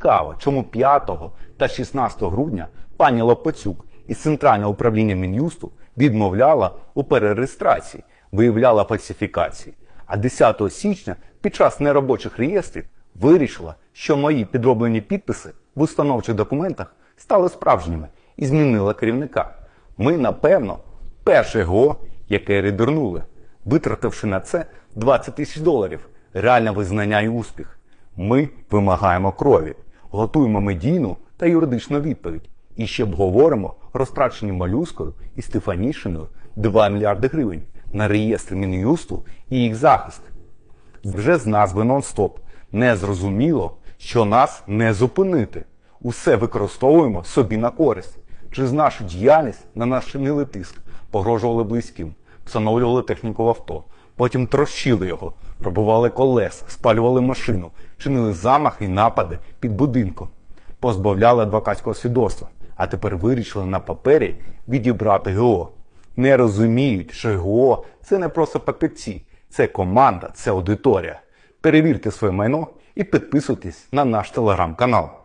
Цікаво, чому 5 та 16 грудня пані Лопацюк із Центрального управління Мін'юсту відмовляла у перереєстрації, виявляла фальсифікації. А 10 січня під час неробочих реєстрів вирішила, що мої підроблені підписи в установчих документах стали справжніми і змінила керівника. Ми, напевно, перше ГО, яке рейдернули, витративши на це 20 тисяч доларів. Реальне визнання і успіх. Ми вимагаємо крові, готуємо медійну та юридичну відповідь. І ще обговоримо розтрачені молюскою і Стефанішиною 2 мільярди гривень на реєстр Мін'юсту і їх захист. Вже з назви нон-стоп. Не зрозуміло, що нас не зупинити. Усе використовуємо собі на користь. Через нашу діяльність на нас чинили тиск, погрожували близьким, встановлювали техніку в авто, потім трощили його, пробували колес, спалювали машину, чинили замахи і напади під будинком, позбавляли адвокатського свідоцтва, а тепер вирішили на папері відібрати ГО. Не розуміють, що ГО це не просто папірці, це команда, це аудиторія. Перевірте своє майно і підписуйтесь на наш телеграм-канал.